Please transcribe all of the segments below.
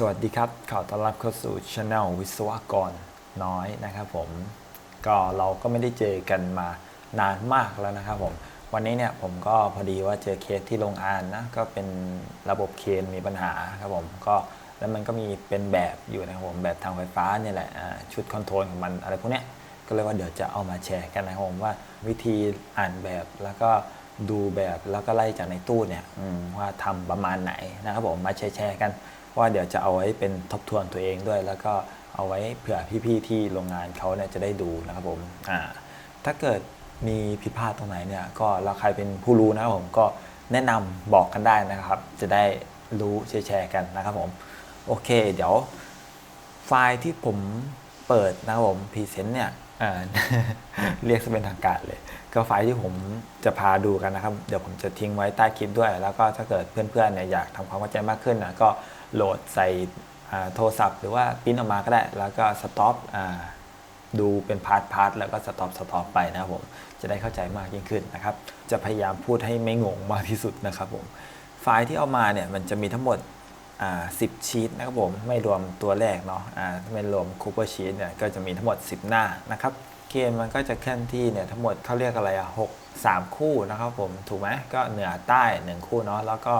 สวัสดีครับ ขอต้อนรับเข้าสู่ช anel วิศวกรน้อยนะครับผม ก็เราก็ไม่ได้เจอกันมานานมากแล้วนะครับผม วันนี้เนี่ยผมก็พอดีว่าเจอเคสที่โรงงานนะ ก็เป็นระบบเคนมีปัญหาครับผม ก็แล้วมันก็มีเป็นแบบอยู่นะครับผม แบบทางไฟฟ้าเนี่ยแหละ ชุดคอนโทรลของมันอะไรพวกเนี้ย ก็เลยว่าเดี๋ยวจะเอามาแชร์กันนะครับผมว่าวิธีอ่านแบบแล้วก็ดูแบบแล้วก็ไล่จากในตู้เนี่ยว่าทำประมาณไหนนะครับผม มาแชร์กัน ว่าเดี๋ยวจะเอาไว้เป็นทบทวนตัวเองด้วย แล้วก็เอาไว้เผื่อพี่ๆที่โรงงานเขาเนี่ยจะได้ดูนะครับผมอ่าถ้าเกิดมีผิดพลาดตรงไหนเนี่ยก็เราใครเป็นผู้รู้นะครับผมก็แนะนำบอกกันได้นะครับ จะได้รู้แชร์ๆกันนะครับผมโอเค เดี๋ยวไฟล์ที่ผมเปิดนะครับผมพรีเซนต์เนี่ยอ่า เรียกซะเป็นทางการเลย ก็ไฟล์ที่ผมจะพาดูกันนะครับ เดี๋ยวผมจะทิ้งไว้ใต้คลิปด้วย แล้วก็ถ้าเกิดเพื่อนๆเนี่ยอยากทำความเข้าใจมากขึ้นนะก็โหลดใส่โทรศัพท์ หรือว่าปริ้นออกมาก็ได้ แล้วก็สต็อปดูเป็นพาร์ทพาร์ทแล้วก็สต็อปสต็อปไปนะครับผมจะได้เข้าใจมากยิ่งขึ้นนะครับ จะพยายามพูดให้ไม่งงมากที่สุดนะครับผมไฟล์ที่เอามาเนี่ยมันจะมีทั้งหมด 10 ชีตนะครับผมไม่รวมตัวแรกเนาะอ่าไม่รวมคูเปอร์ชีตเนี่ยก็จะมีทั้งหมด 10 หน้านะครับเกมมันก็จะเคลื่อนที่เนี่ยทั้งหมดเขาเรียกอะไรอะ6 3คู่นะครับผมถูกไหมก็เหนือใต้ 1 คู่เนาะแล้วก็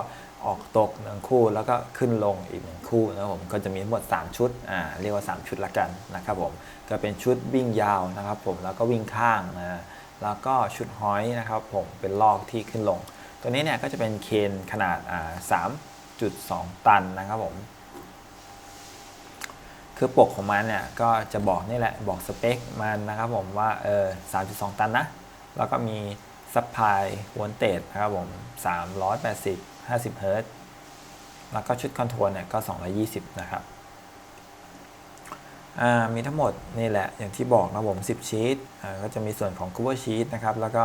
ออกตก 1 คู่แล้วก็ขึ้นลงอีก 1 คู่นะครับผมก็จะมีทั้งหมด 3 ชุดอ่าเรียกว่า 3 ชุดละกันนะครับผมก็เป็นชุดวิ่งยาวนะครับผมแล้วก็วิ่งข้างนะแล้วก็ชุดห้อยนะครับผมเป็นลอกที่ขึ้นลง ตัวนี้เนี่ยก็จะเป็นเคนขนาดอ่า 3.2ตันนะครับผม คือปกของมันเนี่ยก็จะบอกนี่แหละบอกสเปคมันนะครับผมว่าเออ3.2 ตันนะ แล้วก็มีซัพพลายวอลเตจนะครับผม 380 50 เฮิรตซ์แล้วก็ชุดคอนโทรลเนี่ยก็ 220 นะครับอ่ามีทั้งหมดนี่แหละอย่างที่บอกนะผม 10 ชีตอ่าก็จะมีส่วนของ cover sheet นะครับ แล้วก็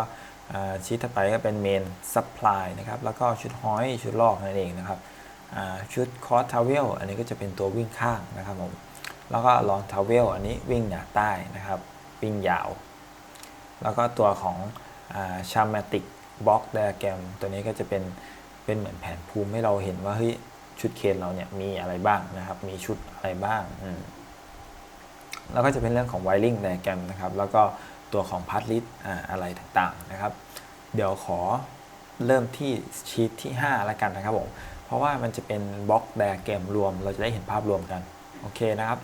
ชีตถัดไปก็เป็น main supply นะครับ แล้วก็ชุดห้อยชุดลอกนั่นเองนะครับ ชุด cross travel อันนี้ก็จะเป็นตัววิ่งข้างนะครับผมแล้วก็ long travel อันนี้วิ่งหนือใต้นะครับวิ่งยาว แล้วก็ตัวของอ่า schematic box diagram ตัวนี้ก็จะเป็นเป็นเหมือนแผนภูมิให้เราเห็นว่าเฮ้ยชุดเคนเราเนี่ยมีอะไรบ้างนะครับ มีชุดอะไรบ้างอืมแล้วก็จะเป็นเรื่องของ wiring diagram นะครับ แล้วก็ตัวของ part list อ่าอะไรต่างๆนะครับ เดี๋ยวขอเริ่มที่ชีตที่ 5 แล้วกันนะครับผม เพราะว่ามันจะเป็นบล็อก diagram รวม เราจะได้เห็นภาพรวมกัน โอเคนะครับ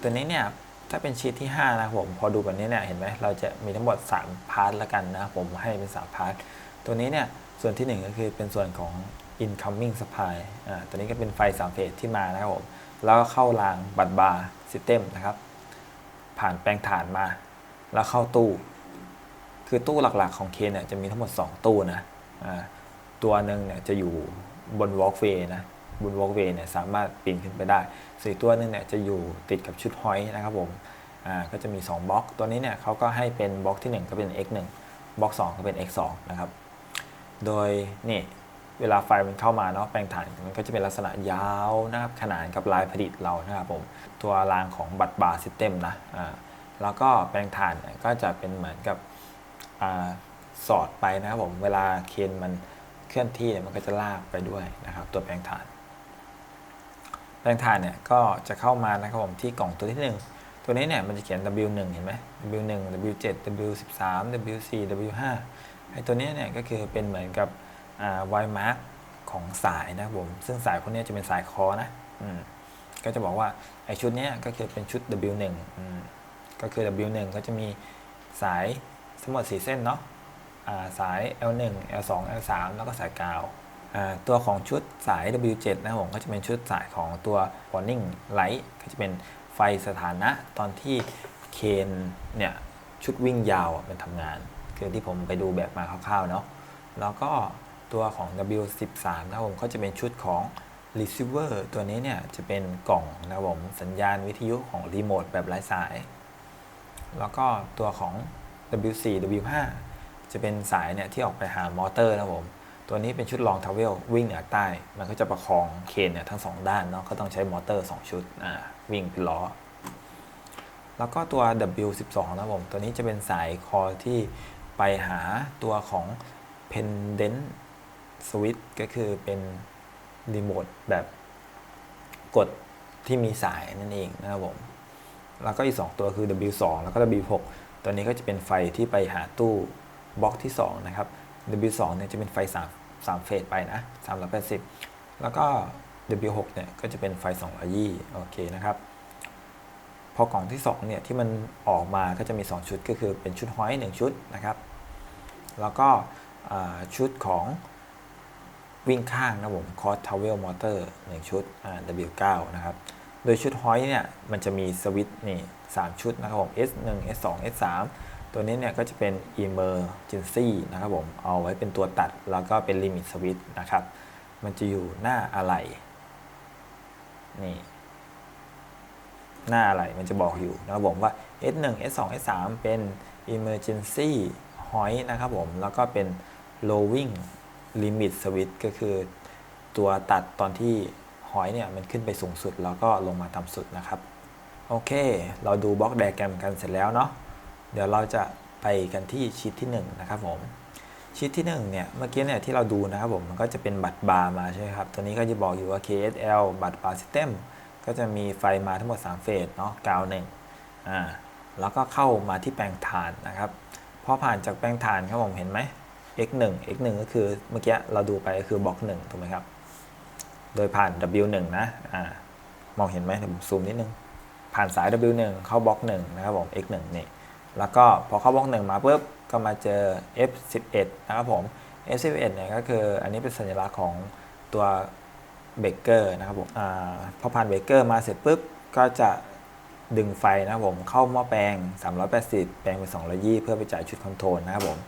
ตัวนี้เนี่ยถ้าเป็นชีตที่ 5 นะผม พอดูแบบนี้เนี่ยเห็นไหมเราจะมีทั้งหมด 3 พาร์ทแล้วกันนะผมให้เป็น 3 พาร์ท ตัวนี้เนี่ยส่วนที่ 1 ก็คือเป็นส่วนของ incoming supply อ่าตัวนี้ก็เป็นไฟ3เฟสที่มานะครับผมแล้วเข้ารางบัตรบาร์ system นะครับ ผ่านแปลงฐานมา แล้วเข้าตู้ คือตู้หลักๆของเคนเนี่ยจะมีทั้งหมด 2 ตู้นะอ่าตัวหนึ่งเนี่ยจะอยู่ บน walkway นะบน walkway เนี่ยสามารถปีนขึ้นไปได้ส่วนอีกตัวนึงเนี่ยจะอยู่ติดกับชุดหอยนะครับผมอ่าก็จะมี 2บล็อก ตัวนี้เนี่ยเขาก็ให้เป็นบล็อกที่ 1 ก็เป็น x 1 บล็อก 2 ก็เป็น x 2 นะครับ โดยนี่เวลาไฟมันเข้ามาเนาะแปลงถ่านมันก็จะเป็นลักษณะยาวนะครับขนานกับลายผลิตเรานะครับผมตัวรางของบัตรบาร์ซิสเต็มนะอ่าแล้วก็แปลงถ่านก็จะเป็นเหมือนกับอาสอดไปนะครับผมเวลาเคนมัน เคลื่อนที่เนี่ยมันก็จะลากไปด้วยนะครับ ตัวแปลงถ่าน แปลงถ่านเนี่ยก็จะเข้ามานะครับผมที่กล่องตัวที่ 1 ตัวนี้เนี่ยมันจะเขียน W1 เห็นไหม W1 W7 W13 W4 W5 ไอ้ตัวนี้เนี่ยก็คือเป็นเหมือนกับอ่า Y mark ของสายนะครับผม ซึ่งสายพวกเนี้จะเป็นสายคอนะอืมก็จะบอกว่าไอ้ชุดนี้ก็คือเป็นชุด W1 อืมก็คือ W1 ก็จะมีสายทั้งหมด4เส้นเนาะ สาย L1 L2 L3 แล้วก็สายกาวาตัวของชุดสาย W7 นะครับผมก็จะเป็นชุดสายของตัว warning light ก็จะเป็นไฟสถานะตอนที่เคนเนี่ยชุดวิ่งยาวอะมันทำงาน คือที่ผมไปดูแบบมาคร่าวๆเนาะแล้วก็ตัวของ W13 นะครับผมก็จะเป็นชุดของ receiver ตัวนี้เนี่ยจะเป็นกล่องนะครับผมสัญญาณวิทยุของรีโมทแบบไร้สาย แล้วก็ตัวของ W4 W5 จะเป็นสายเนี่ยที่ออกไปหามอเตอร์นะผม ตัวนี้เป็นชุดลองทาวเวลวิ่งเหนือใต้ มันก็จะประคองเคนเนี่ยทั้งสองด้านเนาะก็ต้องใช้มอเตอร์ 2 ชุดอ่าวิ่งเป็นล้อ แล้วก็ตัว W12 นะผม ตัวนี้จะเป็นสายคอที่ไปหาตัวของ pendant switch ก็คือเป็นรีโมทแบบกดที่มีสายนั่นเองนะครับผม แล้วก็อีก 2 ตัวคือ W2 แล้วก็ W6 ตัวนี้ก็จะเป็นไฟที่ไปหาตู้ บล็อกที่ 2 นะครับ W2 เนี่ยจะเป็นไฟ3 3เฟสไปนะ 380 แล้วก็ W6 เนี่ยก็จะเป็นไฟ 220 โอเคนะครับ พอกล่องที่ 2 เนี่ยที่มันออกมาก็จะมี 2 ชุดก็คือเป็นชุดห้อย1ชุดนะครับ แล้วก็ชุดของวิ่งข้างนะผมคอร์สทาวเวลมอเตอร์1ชุด W9 นะครับ โดยชุดห้อยเนี่ยมันจะมีสวิตช์นี่สามชุดนะครับผม S1 S2 S3 ตัวนี้เนี่ยก็จะเป็น Emergency นะครับผม เอาไว้เป็นตัวตัดแล้วก็เป็น Limit Switch นะครับ มันจะอยู่หน้าอะไร นี่ หน้าอะไรมันจะบอกอยู่นะครับผมว่า S1 S2 S3 เป็น Emergency Hoist นะครับผม แล้วก็เป็น Lowing Limit Switch ก็คือตัวตัดตอนที่หอยเนี่ยมันขึ้นไปสูงสุดแล้วก็ลงมาต่ำสุดนะครับ โอเค เราดูบล็อกไดอะแกรมกันเสร็จแล้วเนาะ เดี๋ยวเราจะไปกันที่ชีทที่1นะครับผมชีทที่1เนี่ยเมื่อกี้เนี่ยที่เราดูนะครับผมมันก็จะเป็นบัตรบาร์มาใช่ไหมครับตัวนี้ก็จะบอกอยู่ว่า KSL บัตรบาร์ซิสเต็มก็จะมีไฟมาทั้งหมด 3 เฟสเนาะกาวหนึ่งอ่าแล้วก็เข้ามาที่แปลงฐานนะครับพอผ่านจากแปลงฐานครับผมเห็นไหม x1 x1 ก็คือเมื่อกี้เราดูไปก็คือบล็อก1ถูกไหมครับ โดยผ่าน W1 นะอ่ามองเห็นไหมเดี๋ยวผมซูมนิดนึงผ่านสาย W1 เข้าบล็อก1นะครับผม X1 นี่ แล้วก็พอเข้าบล็อก1มาปุ๊บก็มาเจอ F11 นะครับผม F11 เนี่ยก็คืออันนี้เป็นสัญลักษณ์ของตัวเบเกอร์นะครับผมอพอผ่านเบเกอร์มาเสร็จปุ๊บก็จะดึงไฟนะครับผมเข้าหม้อแปลง 380 แปลงเป็น 220 เพื่อไปจ่ายชุดคอนโทรลนะครับผม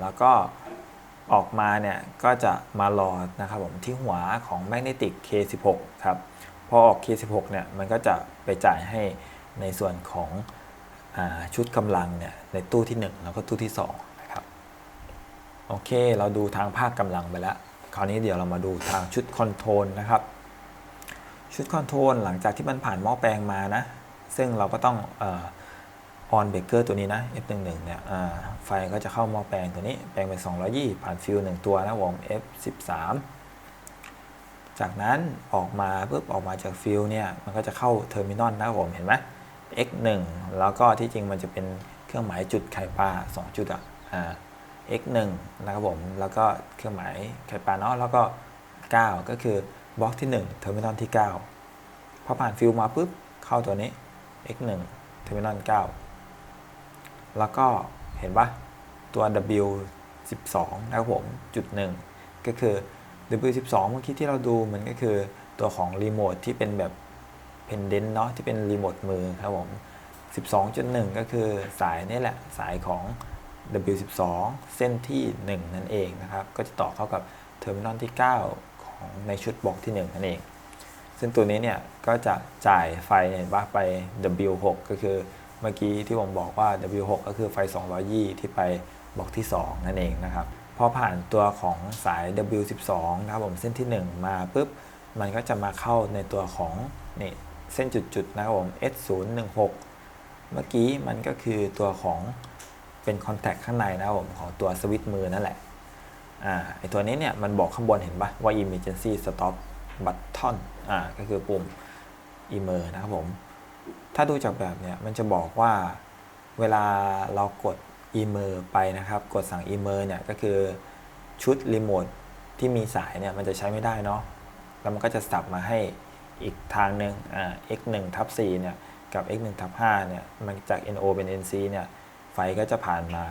แล้วก็ออกมาเนี่ยก็จะมารอนะครับผมที่หัวของแมกเนติก K16 ครับ พอออก K16 เนี่ยมันก็จะไปจ่ายให้ในส่วนของ ชุดกำลังเนี่ยในตู้ที่ 1 แล้วก็ตู้ที่2นะครับโอเค เราดูทางภาคกำลังไปแล้ว คราวนี้เดี๋ยวเรามาดูทางชุดคอนโทรลนะครับ ชุดคอนโทรลหลังจากที่มันผ่านหม้อแปลงมานะ ซึ่งเราก็ต้องออนเบรกเกอร์ตัวนี้นะ F11 เนี่ยไฟก็จะเข้าหม้อแปลงตัวนี้ แปลงเป็น 220 ผ่านฟิว1ตัวนะผม F13 จากนั้นออกมาปุ๊บออกมาจากฟิวเนี่ยมันก็จะเข้าเทอร์มินอลนะผมเห็นไหม X1 แล้วก็ที่จริงมันจะเป็นเครื่องหมายจุดไข่ปลา2จุดอะอ่า X1 นะครับผม แล้วก็เครื่องหมายไข่ปลาเนาะแล้วก็ 9 ก็คือบล็อกที่1เทอร์มินอลที่ 9 พอผ่านฟิวมาปุ๊บ เข้าตัวนี้ X1 เทอร์มินอล9 แล้วก็เห็นปะตัว W12 นะครับผมจุดหนึ่งก็คือ W12 เมื่อกี้ที่เราดูมันก็คือตัวของรีโมทที่เป็นแบบ เพนเดนเนาะที่เป็นรีโมทมือครับผม 12.1 ก็คือสายนี่แหละ สายของ W12 เส้นที่ 1 นั่นเองนะครับ ก็จะต่อเข้ากับเทอร์มินอลที่ 9 ของในชุดบล็อกที่ 1 นั่นเอง ซึ่งตัวนี้เนี่ย ก็จะจ่ายไฟเห็นปะไป W6 ก็คือเมื่อกี้ที่ผมบอกว่า W6 ก็คือไฟ 220 ที่ไปบล็อกที่ 2 นั่นเองนะครับ พอผ่านตัวของสาย W12 นะครับผมเส้นที่ 1 มาปุ๊บ มันก็จะมาเข้าในตัวของนี่ เส้นจุดๆนะครับผม S016 เมื่อกี้มันก็คือตัวของเป็นคอนแทคข้างในนะครับผมของตัวสวิตช์มือนั่นแหละอ่าไอตัวนี้เนี่ยมันบอกข้างบนเห็นปะว่า emergency stop button อ่าก็คือปุ่ม emer นะครับผม ถ้าดูจากแบบเนี่ยมันจะบอกว่าเวลาเรากด emer ไปนะครับ กดสั่ง emer เนี่ยก็คือชุดรีโมทที่มีสายเนี่ยมันจะใช้ไม่ได้เนาะแล้วมันก็จะสับมาให้ อีกทางหนึ่งอ่า x 1ทับ4เนี่ยกับ x 1ทับ5เนี่ยมันจาก no เป็น nc เนี่ยไฟก็จะผ่านมา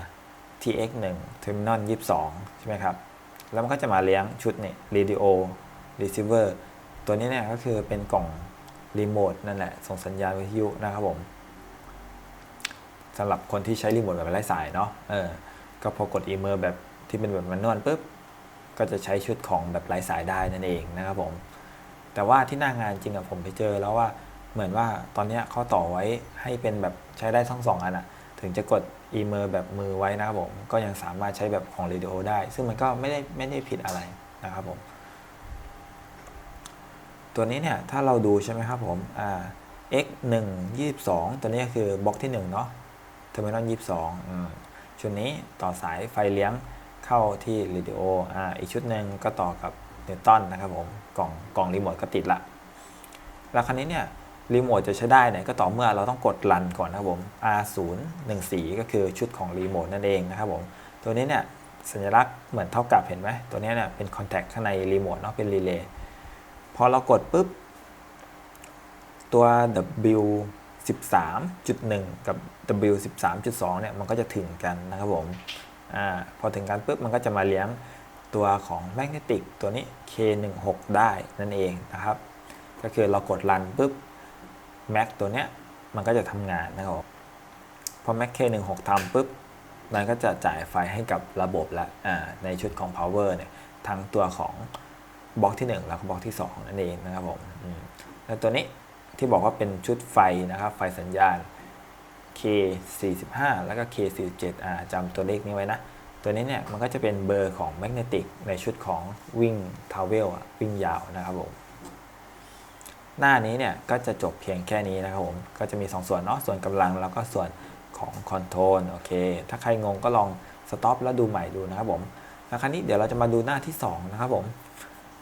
ที่ x 1 terminal 22 ใช่ไหมครับ แล้วมันก็จะมาเลี้ยงชุดนี่ radio receiver ตัวนี้เนี่ยก็คือเป็นกล่องรีโมทนั่นแหละส่งสัญญาณวิทยุนะครับผมสำหรับคนที่ใช้รีโมทแบบไร้สายเนาะเออก็พอกดอีเมอร์แบบที่เป็นแบบแมนนวลปุ๊บก็จะใช้ชุดของแบบไร้สายได้นั่นเองนะครับผม แต่ว่าที่หน้างานจริงอะผมไปเจอแล้วว่าเหมือนว่าตอนนี้เขาต่อไว้ให้เป็นแบบใช้ได้ทั้งสองอันอะถึงจะกดอีเมอร์แบบมือไว้นะครับผมก็ยังสามารถใช้แบบของเรดิโอได้ ซึ่งมันก็ไม่ได้ไม่ได้ผิดอะไรนะครับผม ตัวนี้เนี่ยถ้าเราดูใช่ไหมครับผมอ่า x 1 22 ตัวนี้คือบล็อกที่1เนาะเทอร์มินอล22อืมชุดนี้ต่อสายไฟเลี้ยงเข้าที่เรดิโออ่าอีกชุดหนึ่งก็ต่อกับ นิวตันนะครับผมกล่องกล่องรีโมทก็ติดละแล้วคราวนี้เนี่ยรีโมทจะใช้ได้เนี่ยก็ต่อเมื่อเราต้องกดรันก่อนนะครับผม R014 ก็คือชุดของรีโมทนั่นเองนะครับผมตัวนี้เนี่ยสัญลักษณ์เหมือนเท่ากับเห็นไหมตัวนี้เนี่ยเป็นคอนแทคข้างในรีโมทเนาะเป็นรีเลย์พอเรากดปุ๊บ ตัว W 13.1 กับ W 13.2เนี่ยมันก็จะถึงกันนะครับผมอาพอถึงกันปุ๊บ มันก็จะมาเลี้ยง ตัวของแมกเนติกตัวนี้ K16 ได้นั่นเองนะครับ ก็คือเรากดรันปุ๊บ Mac ตัวเนี้ยมันก็จะทำงานนะครับผมพอ Mac K16 ทำปุ๊บมันก็จะจ่ายไฟให้กับระบบละอ่าในชุดของ power เนี่ยทั้งตัวของบล็อกที่ 1 แล้วก็บล็อกที่ 2 นั่นเองนะครับผมมแล้วตัวนี้ที่บอกว่าเป็นชุดไฟนะครับ ไฟสัญญาณ K45 แล้วก็ K47 อ่าจำตัวเลขนี้ไว้นะ ตัวนี้เนี่ยมันก็จะเป็นเบอร์ของแมกเนติกในชุดของวิ่งทาวเวลวิ่งยาวนะครับผมหน้านี้เนี่ยก็จะจบเพียงแค่นี้นะครับผมก็จะมี 2 ส่วนเนาะส่วนกำลังแล้วก็ส่วนของคอนโทรลโอเค ถ้าใครงงก็ลองสต็อปแล้วดูใหม่ดูนะครับผมแล้วคราวนี้เดี๋ยวเราจะมาดูหน้าที่ 2 นะครับผม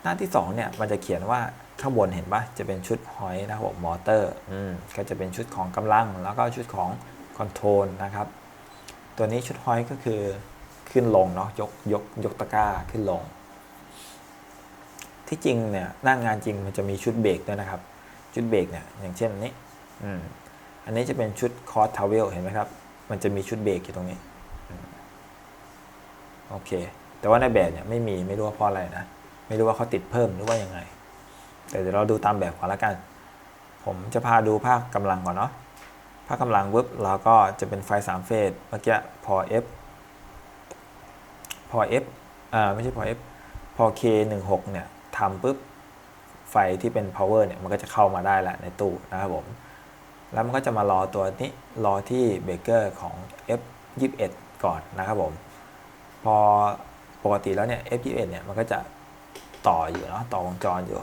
หน้าที่2เนี่ยมันจะเขียนว่าข้างบนเห็นปะจะเป็นชุดหอยนะครับผมมอเตอร์อืมก็จะเป็นชุดของกำลัง แล้วก็ชุดของคอนโทรลนะครับ ตัวนี้ชุดหอยก็คือ ขึ้นลงเนาะยกยกยกตะกร้าขึ้นลง ที่จริงเนี่ยหน้างงานจริงมันจะมีชุดเบรกด้วยนะครับ ชุดเบรกเนี่ยอย่างเช่นอันนี้อืมอันนี้จะเป็นชุดคอร์สทาวเวลเห็นไหมครับ มันจะมีชุดเบรกอยู่ตรงนี้โอเค แต่ว่าในแบบเนี่ยไม่มีไม่รู้ว่าเพราะอะไรนะ ไม่รู้ว่าเขาติดเพิ่มหรือว่ายังไง แต่เดี๋ยวเราดูตามแบบก่อนละกัน ผมจะพาดูภาคกำลังก่อนเนาะภาคกำลังปุ๊บเราก็จะเป็นไฟ 3 เฟสเมื่อกี้พอ F พอ F อ่าไม่ใช่พอ F พอ K16 เนี่ยทำปุ๊บไฟที่เป็น power เนี่ยมันก็จะเข้ามาได้แหละในตู้นะครับผม แล้วมันก็จะมารอตัวนี้รอที่เบรกเกอร์ของ F21 ก่อนนะครับผม พอปกติแล้วเนี่ย F21 เนี่ยมันก็จะต่ออยู่เนาะต่อวงจรอยู่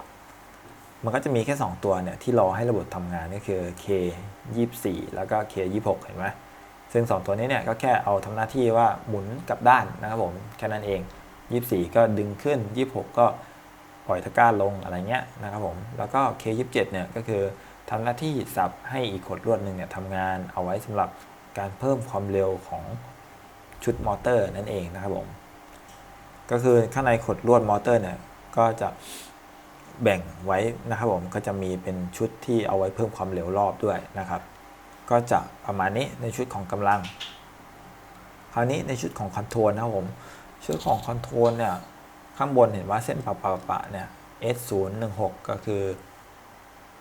มันก็จะมีแค่ 2 ตัวเนี่ยที่รอให้ระบบทำงานก็คือ K24 แล้วก็ K26 เห็นไหม ซึ่ง 2 ตัวนี้เนี่ยก็แค่เอาทำหน้าที่ว่าหมุนกลับด้านนะครับผมแค่นั้นเอง 24 ก็ดึงขึ้น 26 ก็ปล่อยตะกร้าลงอะไรเงี้ยนะครับผมแล้วก็ K27 เนี่ยก็คือทำหน้าที่สับให้อีกขดลวดหนึ่งเนี่ยทำงานเอาไว้สำหรับการเพิ่มความเร็วของชุดมอเตอร์นั่นเองนะครับผมก็คือข้างในขดลวดมอเตอร์เนี่ยก็จะแบ่งไว้นะครับผมก็จะมีเป็นชุดที่เอาไว้เพิ่มความเร็วรอบด้วยนะครับ ก็จะประมาณนี้ในชุดของกำลัง คราวนี้ในชุดของคอนโทรลนะครับผม ชุดของคอนโทรลเนี่ยข้างบนเห็นว่าเส้นปะปะปะเนี่ย S016 ก็คือ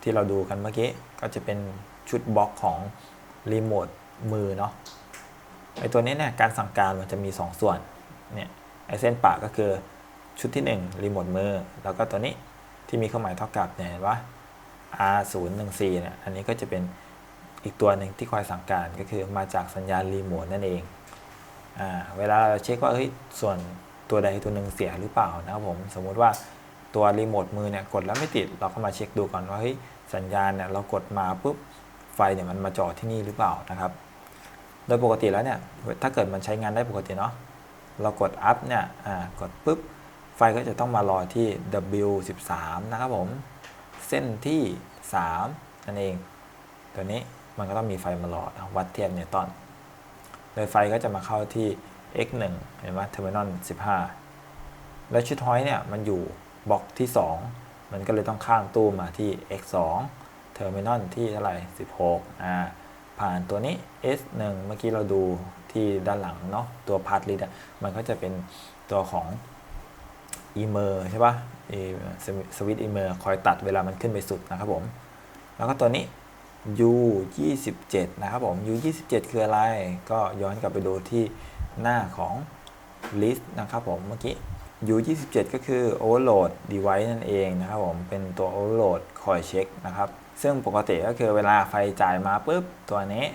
ที่เราดูกันเมื่อกี้ ก็จะเป็นชุดบล็อกของรีโมทมือเนาะไอตัวนี้เนี่ยการสั่งการมันจะมี 2 ส่วนเนี่ยไอเส้นปะก็คือชุดที่1รีโมทมือ แล้วก็ตัวนี้ที่มีเครื่องหมายเท่ากับเนี่ยเห็นปะ R014 เนี่ยอันนี้ก็จะเป็น อีกตัวหนึ่งที่คอยสั่งการก็คือมาจากสัญญาณรีโมทนั่นเองอ่าเวลาเราเช็คว่าเฮ้ยส่วนตัวใดตัวหนึ่งเสียหรือเปล่านะครับผมสมมุติว่าตัวรีโมทมือเนี่ยกดแล้วไม่ติดเราก็มาเช็คดูก่อนว่าเฮ้ยสัญญาณเนี่ยเรากดมาปุ๊บไฟเนี่ยมันมาจอดที่นี่หรือเปล่านะครับ โดยปกติแล้วเนี่ยถ้าเกิดมันใช้งานได้ปกติเนาะเรากด up เนี่ยอ่ากดปุ๊บไฟก็จะต้องมารอที่ W13 นะครับผม เส้นที่ 3 นั่นเอง ตัวนี้ มันก็ต้องมีไฟมารอนะวัดเทียบนิวตันโดยไฟก็จะมาเข้าที่ X1 เห็นไหมเทอร์มินอล15 แล้วชุดฮอยเนี่ยมันอยู่บล็อกที่ 2 มันก็เลยต้องข้ามตู้มาที่ X2 เทอร์มินอลที่เท่าไหร่16อ่าผ่านตัวนี้ S1 เมื่อกี้เราดูที่ด้านหลังเนาะตัวพาร์ทลิดมันก็จะเป็นตัวของอีเมอร์ใช่ปะสวิตอีเมอร์คอยตัดเวลามันขึ้นไปสุดนะครับผม แล้วก็ตัวนี้ U 27 นะครับผม U 27 คืออะไร ก็ย้อนกลับไปดูที่หน้าของ list นะครับผมเมื่อกี้ U 27 ก็คือ overload device นั่นเองนะครับผม เป็นตัว overload คอยเช็คนะครับ ซึ่งปกติก็คือเวลาไฟจ่ายมาปุ๊บ ตัวนี้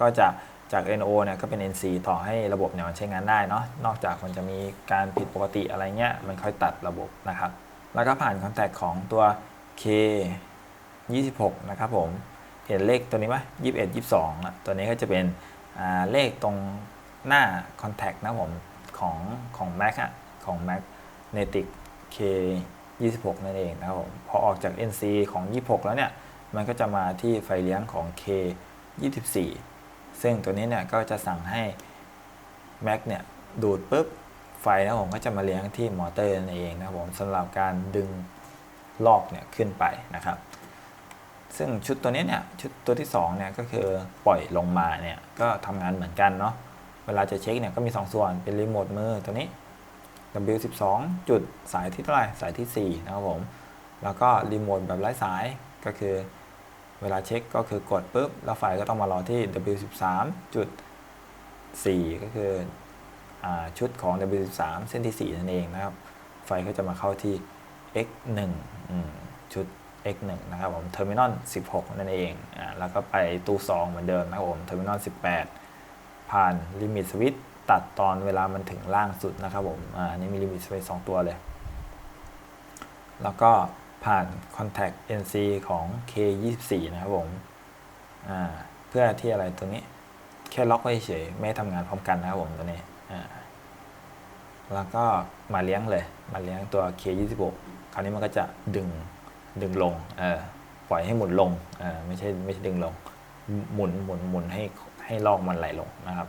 ก็จะจาก NO เนี่ยก็เป็น NC ต่อให้ระบบเนี่ยมันใช้งานได้เนาะ นอกจากมันจะมีการผิดปกติอะไรเงี้ย มันค่อยตัดระบบนะครับ แล้วก็ผ่านคอนแทคของตัว K 26 นะครับผม ห็นเลขตัวนี้ไหม21 22อะตัวนี้ก็จะเป็นเลขตรงหน้าคอนแทคนะผมของของ Mac อะของ Mac Natic K 26 นั่นเองนะครับผมพอออกจาก NC ของ 26 แล้วเนี่ย มันก็จะมาที่ไฟเลี้ยงของ K 24 ซึ่งตัวนี้เนี่ยก็จะสั่งให้ Mac เนี่ยดูดปุ๊บไฟนะผมก็จะมาเลี้ยงที่มอเตอร์นั่นเองนะครับผมสำหรับการดึงลอกเนี่ยขึ้นไปนะครับ ซึ่งชุดตัวนี้เนี่ยชุดตัวที่2เนี่ยก็คือปล่อยลงมาเนี่ยก็ทำงานเหมือนกันเนาะเวลาจะเช็คเนี่ยก็มี 2 ส่วนเป็นรีโมทมือตัวนี้ W12 จุดสายที่เท่าไหร่สายที่ 4 นะครับผม แล้วก็รีโมทแบบไร้สายก็คือเวลาเช็คก็คือกดปุ๊บ แล้วไฟก็ต้องมารอที่ W13 จุด4ก็คืออชุดของ W13 เส้นที่ 4 นั่นเองนะครับ ไฟก็จะมาเข้าที่ X1 ชุด X1 นะครับผมเทอร์มินอล16 นั่นเองอ่าแล้วก็ไปตู้ 2 เหมือนเดิมนะครับผมเทอร์มินอล18 ผ่านลิมิตสวิตตัดตอนเวลามันถึงล่างสุดนะครับผมอ่าอันนี่มีลิมิตสวิตสองตัวเลย แล้วก็ผ่าน Contact NC ของ K24 นะครับผมอ่าเพื่อที่อะไรตัวนี้ แค่ล็อกไว้เฉยไม่ทำงานพร้อมกันนะครับผมตัวนี้อ่าแล้วก็มาเลี้ยงเลย มาเลี้ยงตัว K26 คราวนี้มันก็จะดึง ดึงลงเออปล่อยให้หมุนลงเออไม่ใช่ไม่ใช่ดึงลง หมุนหมุนหมุนให้ให้ลอกมันไหลลงนะครับ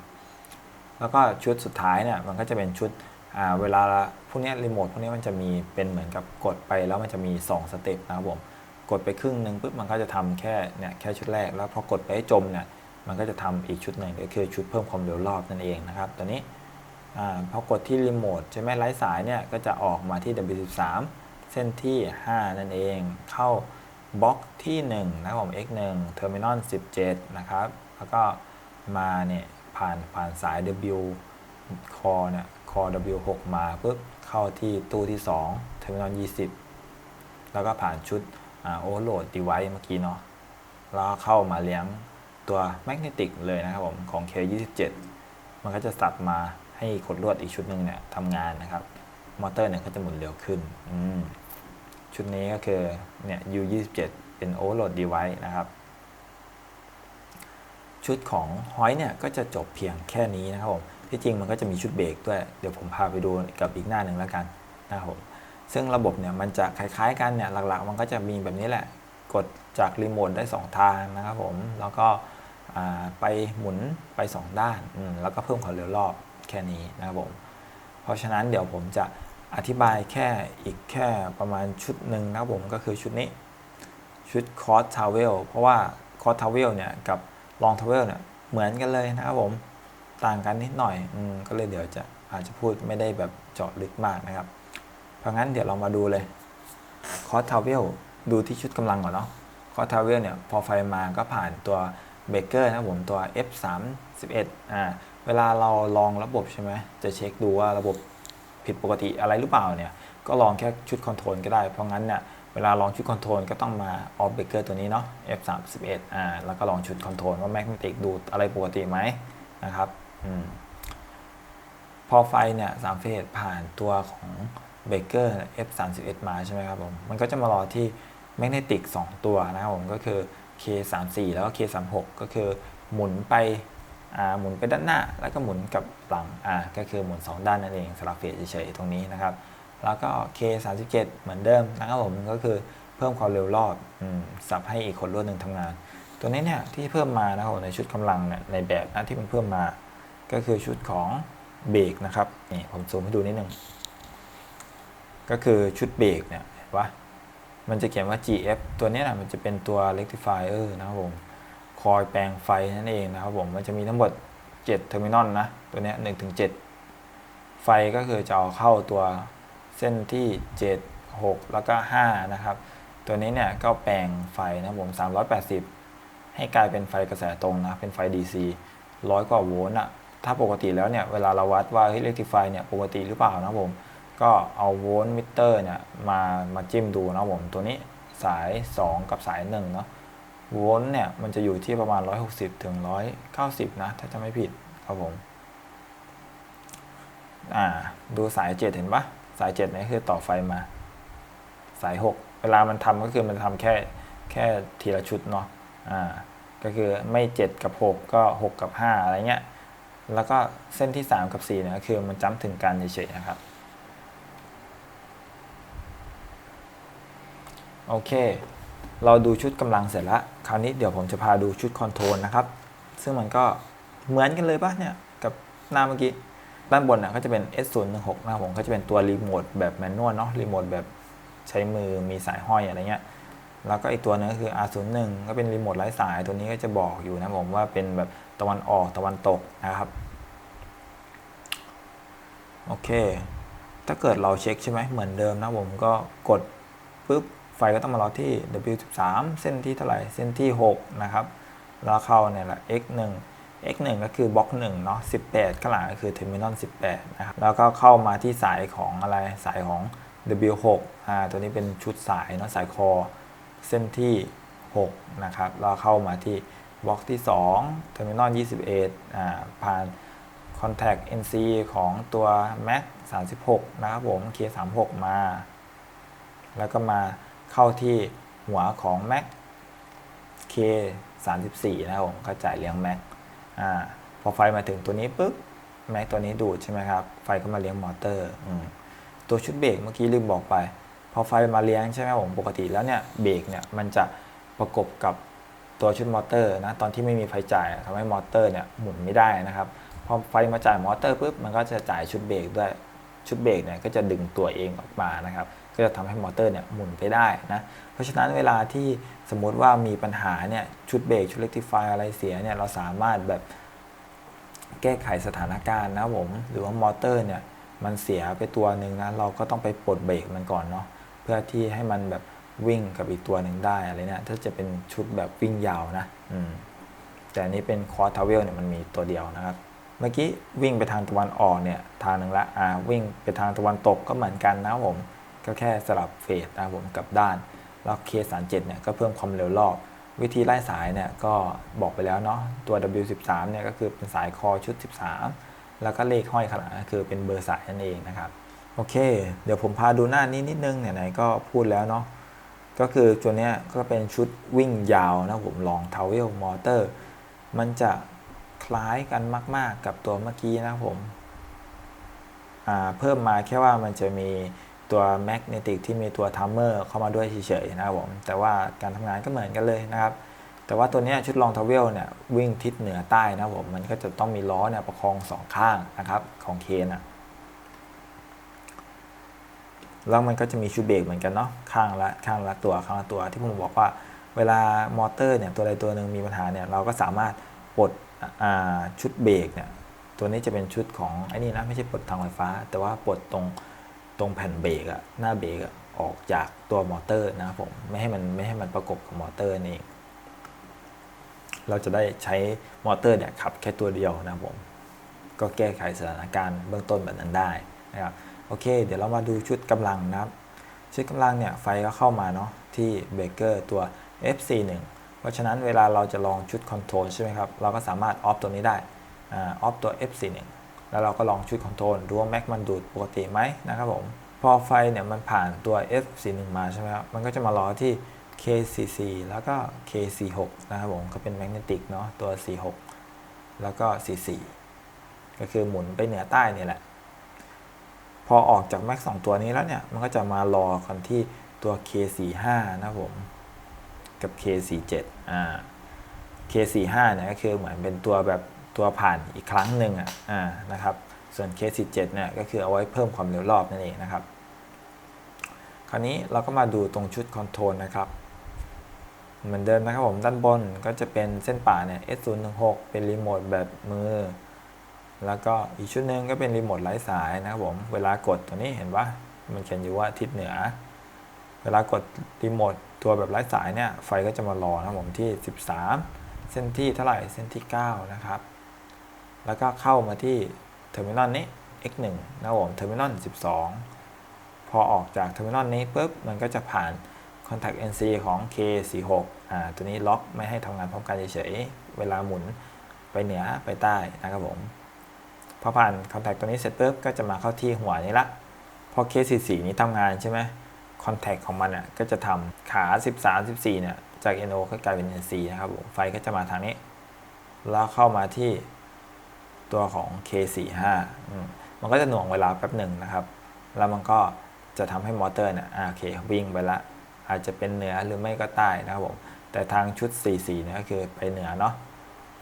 แล้วก็ชุดสุดท้ายเนี่ยมันก็จะเป็นชุดเวลาพวกนี้รีโมทพวกนี้มันจะมีเป็นเหมือนกับกดไปแล้วมันจะมี 2 สเต็ปนะครับผมกดไปครึ่งหนึ่งปุ๊บมันก็จะทำแค่เนี่ยแค่ชุดแรกแล้วพอกดไปให้จมเนี่ยมันก็จะทำอีกชุดหนึ่งก็คือชุดเพิ่มความเร็วรอบนั่นเองนะครับตัวนี้อพอกดที่รีโมทใช่ไหมไร้สายเนี่ยก็จะออกมาที่ W13 เส้นที่ 5 นั่นเอง เข้าบล็อกที่ 1 นะครับผม x1 terminal 17 นะครับ แล้วก็มาเนี่ยผ่านผ่านสาย W คอเนี่ยคอ W6 มาปุ๊บเข้าที่ตู้ที่ 2 terminal 20 แล้วก็ผ่านชุดอ่า overload device เมื่อกี้เนาะแล้วเข้ามาเลี้ยงตัว magnetic เลยนะครับผม ของ K27 มันก็จะสับมาให้ขดลวดอีกชุดหนึ่งเนี่ยทำงานนะครับ มอเตอร์เนี่ยก็จะหมุนเร็วขึ้น อืม ชุดนี้ก็คือเนี่ย U27 เป็น overload device นะครับ ชุดของฮอยเนี่ยก็จะจบเพียงแค่นี้นะครับผมที่จริงมันก็จะมีชุดเบรกด้วย เดี๋ยวผมพาไปดูกับอีกหน้าหนึ่งแล้วกันนะครับผมซึ่งระบบเนี่ยมันจะคล้ายๆกันเนี่ยหลักๆ มันก็จะมีแบบนี้แหละ กดจากรีโมทได้ 2 ทางนะครับผม แล้วก็ไปหมุนไป 2 ด้าน แล้วก็เพิ่มความเร็วรอบแค่นี้นะครับผม เพราะฉะนั้นเดี๋ยวผมจะ อธิบายแค่อีกแค่ประมาณชุดหนึ่งนะครับผมก็คือชุดนี้ ชุดคอร์สทาวเวลเพราะว่าคอร์สทาวเวลเนี่ยกับลองทาวเวลเนี่ยเหมือนกันเลยนะครับผมต่างกันนิดหน่อยอก็เลยเดี๋ยวจะอาจจะพูดไม่ได้แบบเจาะลึกมากนะครับ เพราะงั้นเดี๋ยวเรามาดูเลยคอร์สทาวเวลดูที่ชุดกำลังก่อนเนาะคอร์สทาวเวลเนี่ยพอไฟมาก็ผ่านตัวเบรกเกอร์นะครับผมตัว F31 อ่าเวลาเราลองระบบใช่ไหมจะเช็คดูว่าระบบ ผิดปกติอะไรหรือเปล่าเนี่ยก็ลองแค่ชุดคอนโทรลก็ได้ เพราะงั้นเนี่ยเวลาลองชุดคอนโทรลก็ต้องมาออฟเบเกอร์ตัวนี้เนาะ F31 อ่าแล้วก็ลองชุดคอนโทรลว่าแมกเนติกดูอะไรปกติไหมนะครับอืมพอไฟเนี่ยสามเฟสผ่านตัวของเบเกอร์ F31 มาใช่ไหมครับผม มันก็จะมารอที่แมกเนติก2ตัวนะครับผม ก็คือ K34 แล้วก็ K36 ก็คือหมุนไป หมุนไปด้านหน้า แล้วก็หมุนกับหลังอ่าก็คือหมุน 2 ด้านนั่นเองสลับเฟสเฉยๆตรงนี้นะครับ แล้วก็ K37 เหมือนเดิมนะครับผมก็คือเพิ่มความเร็วรอบอสับให้อีกคนรวดหนึ่งทำงาน ตัวนี้เนี่ยที่เพิ่มมานะครับในชุดกำลังเนี่ยในแบบนะที่มันเพิ่มมา ก็คือชุดของเบรกนะครับนี่ผมซูมให้ดูนิดนึงก็คือชุดเบรกเนี่ยเห็นปะมันจะเขียนว่า GF ตัวนี้นะมันจะเป็นตัว rectifier นะครับผม คอยแปลงไฟนั่นเองนะครับผมมันจะมีทั้งหมด7เทอร์มินอลนะ ตัวนี้ย1ถึง7ไฟก็คือจะเอาเข้าตัวเส้นที่ 7 6 แล้วก็5นะครับ ตัวนี้เนี่ยก็แปลงไฟนะครับผม 380 ให้กลายเป็นไฟกระแสตรงนะ เป็นไฟ DC ร้อยกว่าโวลต์อะถ้าปกติแล้วเนี่ยเวลาเราวัดว่าเฮ้ยเรกติฟายเนี่ยปกติหรือเปล่านะผม ก็เอาโวลต์มิเตอร์เนี่ยมามาจิ้มดูนะครับผม ตัวนี้สาย 2 กับสาย1เนาะ โวลต์เนี่ยมันจะอยู่ที่ประมาณ 160 ถึง 190 นะ ถ้าจะไม่ผิดครับผม อ่า ดูสาย 7 เห็นปะสาย7เนี่ยคือต่อไฟมา สาย 6 เวลามันทำก็คือมันทำแค่แค่ทีละชุดเนาะ อ่า ก็คือไม่ 7 กับ 6 ก็ 6 กับ 5 อะไรเงี้ย แล้วก็เส้นที่ 3 กับ4เนี่ยก็คือมันจ้ำถึงกันเฉยๆนะครับ โอเค เราดูชุดกำลังเสร็จแล้ว คราวนี้เดี๋ยวผมจะพาดูชุดคอนโทรลนะครับ ซึ่งมันก็เหมือนกันเลยปะเนี่ย กับหน้าเมื่อกี้ ด้านบนน่ะก็จะเป็น S016 นะครับผมก็จะเป็นตัวรีโมทแบบแมนนวลเนาะรีโมทแบบใช้มือมีสายห้อยอะไรเงี้ย แล้วก็อีกตัวนึงก็คือ R01 ก็เป็นรีโมทไร้สายตัวนี้ก็จะบอกอยู่นะผมว่าเป็นแบบตะวันออกตะวันตกนะครับโอเค ถ้าเกิดเราเช็คใช่ไหมเหมือนเดิมนะผมก็กดปุ๊บ ไฟก็ต้องมารอที่ W13 เส้นที่เท่าไหร่ เส้นที่ 6 นะครับ แล้วเข้าเนี่ยแหละ X1 X1 ก็คือบล็อก1เนาะ18 ข้างหลังก็คือ Terminal 18 นะครับ แล้วก็เข้ามาที่สายของอะไร สายของ W6 อ่า ตัวนี้เป็นชุดสายเนาะ สายคอ เส้นที่ 6 นะครับ แล้วเข้ามาที่บล็อกที่2 Terminal 21 อ่า ผ่าน Contact NC ของตัว Mac 36 นะครับผม K36 มา แล้วก็มา เข้าที่หัวของ Mac K 34นะครับผมก็จ่ายเลี้ยง Mac อ่าพอไฟมาถึงตัวนี้ปุ๊บ Mac ตัวนี้ดูดใช่ไหมครับ ไฟก็มาเลี้ยงมอเตอร์อตัวชุดเบรกเมื่อกี้ลืมบอกไป พอไฟมาเลี้ยงใช่ไหมครับผมปกติแล้วเนี่ยเบรกเนี่ยมันจะประกบกับตัวชุดมอเตอร์นะตอนที่ไม่มีไฟจ่ายทำให้มอเตอร์เนี่ยหมุนไม่ได้นะครับพอไฟมาจ่ายมอเตอร์ปุ๊บมันก็จะจ่ายชุดเบรกด้วยชุดเบรกเนี่ยก็จะดึงตัวเองออกมานะครับ ก็จะทำให้มอเตอร์เนี่ยหมุนไปได้นะ เพราะฉะนั้นเวลาที่สมมุติว่ามีปัญหาเนี่ยชุดเบรกชุดเล็กที่ไฟอะไรเสียเนี่ยเราสามารถแบบแก้ไขสถานการณ์นะผม หรือว่ามอเตอร์เนี่ยมันเสียไปตัวหนึ่งนะเราก็ต้องไปปลดเบรกมันก่อนเนาะเพื่อที่ให้มันแบบวิ่งกับอีกตัวหนึ่งได้อะไรเนี่ยถ้าจะเป็นชุดแบบวิ่งยาวนะอืมแต่อันนี้เป็นคอร์ทาวเวลเนี่ยมันมีตัวเดียวนะครับ เมื่อกี้วิ่งไปทางตะวันออกเนี่ยทางหนึ่งละอ่าวิ่งไปทางตะวันตกก็เหมือนกันนะผม ก็แค่สลับเฟสนะครับผมกับด้านแล้ว K37 เนี่ยก็เพิ่มความเร็วรอบ วิธีไล่สายเนี่ยก็บอกไปแล้วเนาะตัว W13 เนี่ยก็คือเป็นสายคอชุด 13 แล้วก็เลขห้อยข้างหลังก็คือเป็นเบอร์สายนั่นเองนะครับโอเค เดี๋ยวผมพาดูหน้านี้นิดนึงเนี่ยไหนก็พูดแล้วเนาะก็คือตัวเนี้ยก็เป็นชุดวิ่งยาวนะผมลองเทวเวลมอเตอร์มันจะคล้ายกันมาก ๆ กับตัวเมื่อกี้นะผมอ่าเพิ่มมาแค่ว่ามันจะมี ตัวแมกเนติกที่มีตัวทัมเมอร์เข้ามาด้วยเฉยๆนะครับผมแต่ว่าการทำงานก็เหมือนกันเลยนะครับ แต่ว่าตัวนี้ชุดลองทาวเวลเนี่ยวิ่งทิศเหนือใต้นะครับผมมันก็จะต้องมีล้อเนี่ยประคองสองข้างนะครับของเคนอะแล้วมันก็จะมีชุดเบรกเหมือนกันเนาะข้างละข้างละตัวข้างละตัวที่ผมบอกว่า เวลามอเตอร์เนี่ยตัวใดตัวหนึ่งมีปัญหาเนี่ยเราก็สามารถปลดชุดเบรกเนี่ยตัวนี้จะเป็นชุดของไอ้นี่นะไม่ใช่ปลดทางไฟฟ้า แต่ว่าปลดตรง ตรงแผ่นเบรกอะหน้าเบรกอะออกจากตัวมอเตอร์นะครับผมไม่ให้มันไม่ให้มันประกบกับมอเตอร์นี่เองเราจะได้ใช้มอเตอร์เนี่ยขับแค่ตัวเดียวนะครับผมก็แก้ไขสถานการณ์เบื้องต้นแบบนั้นได้นะครับโอเค เดี๋ยวเรามาดูชุดกำลังนะครับ ชุดกำลังเนี่ยไฟก็เข้ามาเนาะที่เบรกเกอร์ตัว FC1 เพราะฉะนั้นเวลาเราจะลองชุดคอนโทรลใช่ไหมครับ เราก็สามารถออฟตัวนี้ได้ออฟตัว F41 แล้วเราก็ลองชุดคอนโทรลดูว่าแม็กมันดูดปกติไหมนะครับผม พอไฟเนี่ยมันผ่านตัว F41 มาใช่ไหมครับ มันก็จะมารอที่ K44 แล้วก็ K46 นะครับผม ก็เป็นแมกเนติกเนาะตัว 46 แล้วก็ 44 ก็คือหมุนไปเหนือใต้เนี่ยแหละ พอออกจากแม็กสองตัวนี้แล้วเนี่ย มันก็จะมารอกันที่ตัว K45 นะครับผม กับ K47 อ่า K45 เนี่ยก็คือเหมือนเป็นตัวแบบ ตัวผ่านอีกครั้งหนึ่งอะนะครับ ส่วน K47 เนี่ยก็คือเอาไว้เพิ่มความเร็วรอบนั่นเองนะครับ คราวนี้เราก็มาดูตรงชุดคอนโทรลนะครับ เหมือนเดิมนะครับผมด้านบนก็จะเป็นเส้นป่าเนี่ย S016 เป็นรีโมทแบบมือ แล้วก็อีกชุดหนึ่งก็เป็นรีโมทไร้สายนะครับผม เวลากดตัวนี้เห็นปะมันเขียนอยู่ว่าทิศเหนือ เวลากดรีโมทตัวแบบไร้สายเนี่ยไฟก็จะมารอนะครับผมที่ 13 เส้นที่เท่าไหร่เส้นที่ 9 นะครับ แล้วก็เข้ามาที่เทอร์มินอลนี้ x1 นะครับผมเทอร์มินอล12 พอออกจากเทอร์มินอลนี้ปุ๊บมันก็จะผ่าน Contact NC ของ K46 อ่าตัวนี้ล็อกไม่ให้ทำงานพร้อมกันเฉยๆเวลาหมุนไปเหนือไปใต้นะครับผมพอผ่าน Contact ตัวนี้เสร็จปุ๊บก็จะมาเข้าที่หัวนี้ละพอ K44 นี้ทำงานใช่ไหม Contact ของมันอะก็จะทำขา 13 14เนี่ยจาก NO ก็กลายเป็น NC นะครับผมไฟก็จะมาทางนี้ แล้วเข้ามาที่ ตัวของ K45 มมันก็จะหน่วงเวลาแป๊บหนึ่งนะครับ แล้วมันก็จะทำให้มอเตอร์เนี่ยโอเควิ่งไปละ อาจจะเป็นเหนือหรือไม่ก็ใต้นะครับผม แต่ทางชุด 44เนี่ยก็คือไปเหนือเนาะ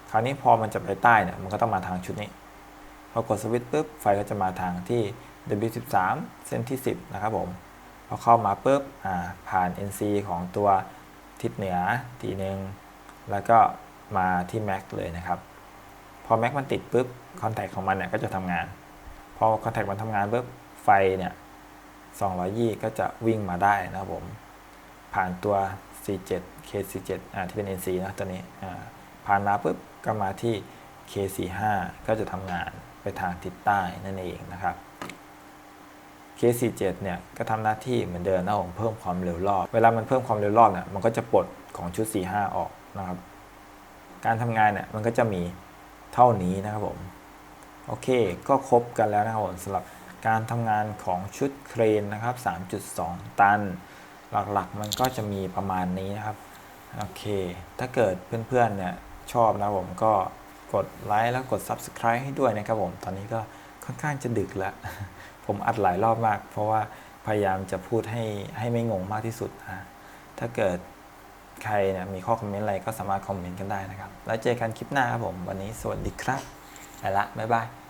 คราวนี้พอมันจะไปใต้เนี่ยมันก็ต้องมาทางชุดนี้ พอกดสวิตช์ปุ๊บไฟก็จะมาทางที่ W13 เส้นที่ 10 นะครับผมพอเข้ามาปุ๊บอ่าผ่าน NC ของตัวทิศเหนือทีหนึ่งแล้วก็มาที่ Mac เลยนะครับ พอ Mac มันติดปุ๊บ คอนแทคของมันเนี่ยก็จะทำงาน พอคอนแทคมันทำงานปุ๊บไฟเนี่ย220 ก็จะวิ่งมาได้นะครับผม ผ่านตัว C7 K47 อ่าที่เป็น NC นะตัวนี้อ่าผ่านมาปุ๊บก็มาที่ K45 ก็จะทำงานไปทางทิศใต้นั่นเองนะครับ K47 เนี่ยก็ทำหน้าที่เหมือนเดิมนะผมเพิ่มความเร็วรอบ เวลามันเพิ่มความเร็วรอบเนี่ยมันก็จะปลดของชุด 45 ออกนะครับ การทำงานเนี่ยมันก็จะมีเท่านี้นะครับผม โอเค ก็ครบกันแล้วนะครับผมสำหรับการทำงานของชุดเครนนะครับ 3.2 ตัน หลักๆ มันก็จะมีประมาณนี้นะครับ โอเค ถ้าเกิดเพื่อนๆ เนี่ยชอบนะผมก็กดไลค์แล้วกด Subscribe ให้ด้วยนะครับผม ตอนนี้ก็ค่อนข้างจะดึกแล้ว ผมอัดหลายรอบมาก เพราะว่าพยายามจะพูดให้ให้ไม่งงมากที่สุดนะถ้าเกิดใครเนี่ยมีข้อคอมเมนต์อะไรก็สามารถคอมเมนต์กันได้นะครับ แล้วเจอกันคลิปหน้าครับผม วันนี้สวัสดีครับไปละ บ๊ายบาย